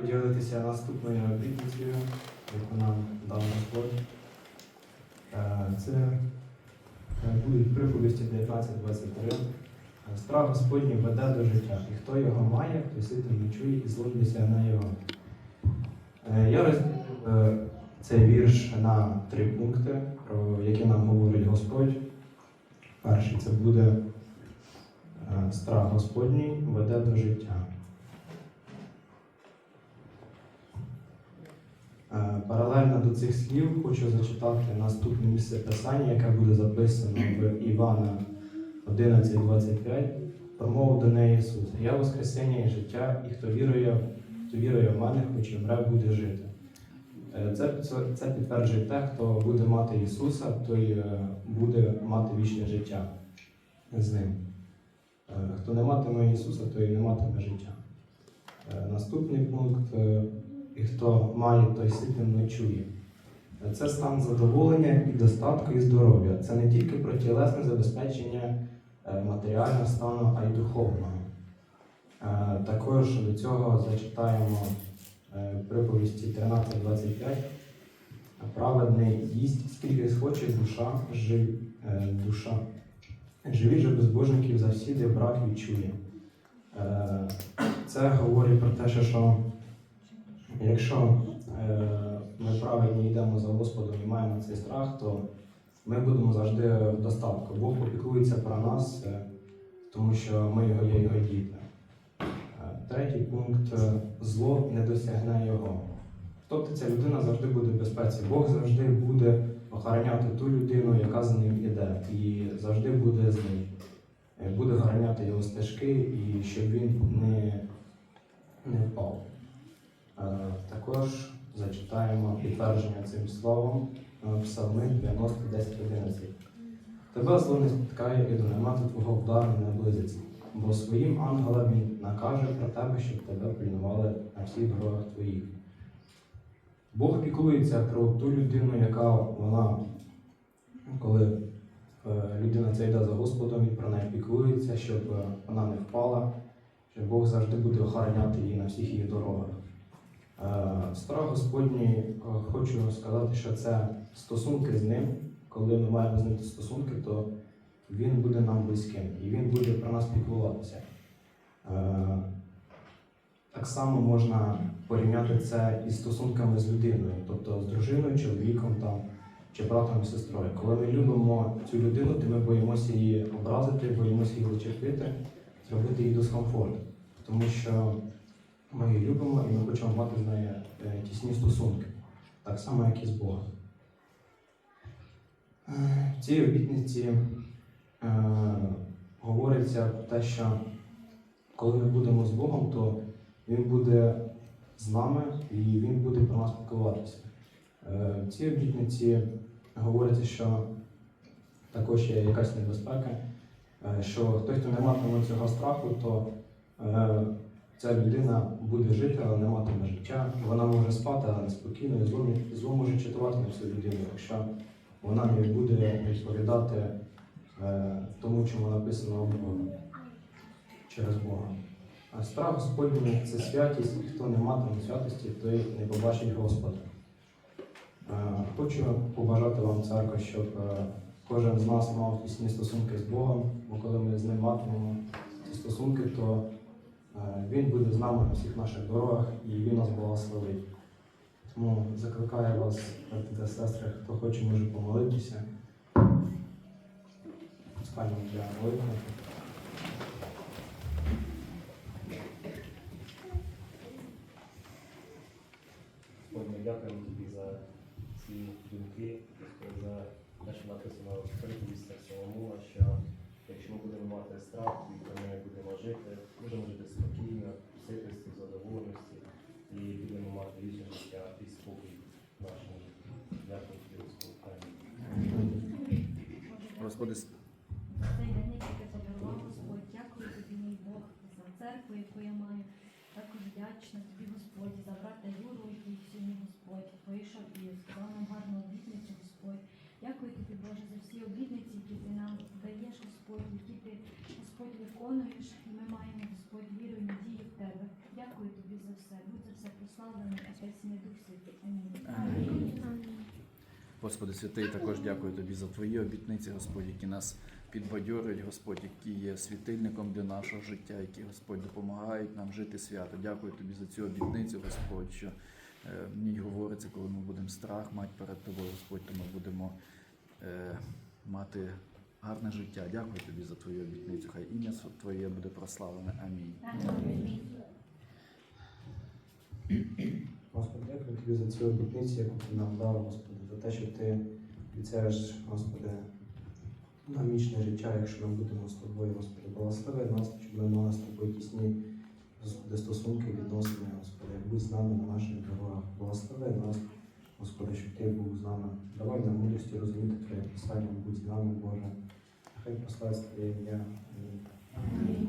поділитися наступною обітницею, яку нам дав Господь. Е, Це е, будуть приповісті 19.23. Страх Господній веде до життя, і хто його має, той ситим не чує і злобиться на його. Е, Я розділив цей вірш на три пункти, про які нам говорить Господь. Перший це буде страх Господній веде до життя. Паралельно до цих слів хочу зачитати наступне місце писання, яке буде записано в Івана 11.25. Промовив до неї Ісус. Я Воскресіння і життя, і хто вірує, хто вірує в мене, хоч і вмре, буде жити. Е, Це, це, підтверджує те, хто буде мати Ісуса, той е, буде мати вічне життя з ним. Е, Хто не матиме Ісуса, той не матиме життя. Е, Наступний пункт. І хто має, той ситим не чує. Це стан задоволення і достатку і здоров'я. Це не тільки про тілесне забезпечення е, матеріального стану, а й духовного. Е, Також до цього зачитаємо е, приповісті 13.25. Праведний їсть, скільки схоче душа, жив, душа. Живі же безбожників завсіди брак відчує. Це говорить про те, що якщо е, ми правильно йдемо за Господом і маємо цей страх, то ми будемо завжди в достатку. Бог попіклується про нас, е, тому що ми його є його діти. Е, Третій пункт зло не досягне його. Тобто ця людина завжди буде в безпеці. Бог завжди буде охороняти ту людину, яка за ним іде, і завжди буде з ним. Буде охороняти його стежки, і щоб він не, не впав. Е, Також зачитаємо підтвердження цим словом е, Псалми 90, 10, 11. Тебе зло не спіткає і до намету твого вдару не наблизиться, бо своїм ангелам він накаже про тебе, щоб тебе пильнували на всіх дорогах твоїх. Бог піклується про ту людину, яка вона, коли е, людина ця йде за Господом, він про неї піклується, щоб вона не впала, що Бог завжди буде охороняти її на всіх її дорогах. Е, Страх Господній, е, хочу сказати, що це стосунки з ним. Коли ми маємо з ним стосунки, то він буде нам близьким і він буде про нас піклуватися. Е, Так само можна порівняти це із стосунками з людиною, тобто з дружиною, чоловіком там, чи братом і сестрою. Коли ми любимо цю людину, то ми боїмося її образити, боїмося її зачепити, зробити їй дискомфорт. Тому що ми її любимо і ми хочемо мати з нею е, тісні стосунки, так само, як і з Богом. Е, В цій обітниці е, говориться про те, що коли ми будемо з Богом, то Він буде з нами і Він буде про нас піклуватися. Е, В цій обітниці говориться, що також є якась небезпека, е, що хтось, хто не матиме цього страху, то е, ця людина буде жити, але не матиме життя. Вона може спати, але неспокійно, і зло, може читувати на цю людину, якщо вона не буде відповідати е, тому, чому написано Бога через Бога. А страх Господній це святість, і хто не матиме святості, той не побачить Господа. Е, Хочу побажати вам, церква, щоб е, кожен з нас мав тісні стосунки з Богом, бо коли ми з ним матимемо ці стосунки, то Він буде з нами на всіх наших дорогах і Він нас благословить. Тому закликаю вас, брати та сестри, хто хоче, може помолитися. Станемо для молитви. Господь, ми дякуємо тобі за ці думки, за те, що написано в приповістях Соломона, що якщо ми будемо мати страх, то ми будемо жити, будемо жити спокійно, в ситості, задоволеності і будемо мати вічне життя і спокій в нашому житті. Дякую тобі, Господь. Господи, Цей день, подарував, Господь, дякую тобі, мій Бог, за церкву, яку я маю. Також вдячна тобі, Господь, за брата Юру, який сьогодні, Господь, вийшов і сказав нам гарну обітницю, Господь. Дякую тобі, Боже, за всі обітниці, які ти нам даєш, Господь, які ти, Господь, виконуєш. І ми маємо, Господь, віру і надію в тебе. Дякую тобі за все. Будь за все прославлений. Отець і Дух Святий. Амінь. Господи святий, також дякую Тобі за Твої обітниці, Господь, які нас підбадьорюють, Господь, які є світильником для нашого життя, які, Господь, допомагають нам жити свято. Дякую Тобі за цю обітницю, Господь, що е, в ній говориться, коли ми будемо страх мати перед Тобою, Господь, то ми будемо е, мати гарне життя. Дякую Тобі за Твою обітницю. Хай ім'я Твоє буде прославлене. Амінь. Господи, дякую тобі за цю обітницю, яку ти нам дав, Господи, за те, що ти обіцяєш, Господи, нам вічне життя, якщо ми будемо з тобою, Господи, благослови нас, щоб ми мали з тобою тісні Господи, стосунки, відносини, Господи, будь з нами на наших дорогах. Благослови нас, Господи, щоб ти був з нами. Давай нам мудрості розуміти Твоє писання, будь з нами, Боже. Нехай прославиться Твоє ім'я. Амінь.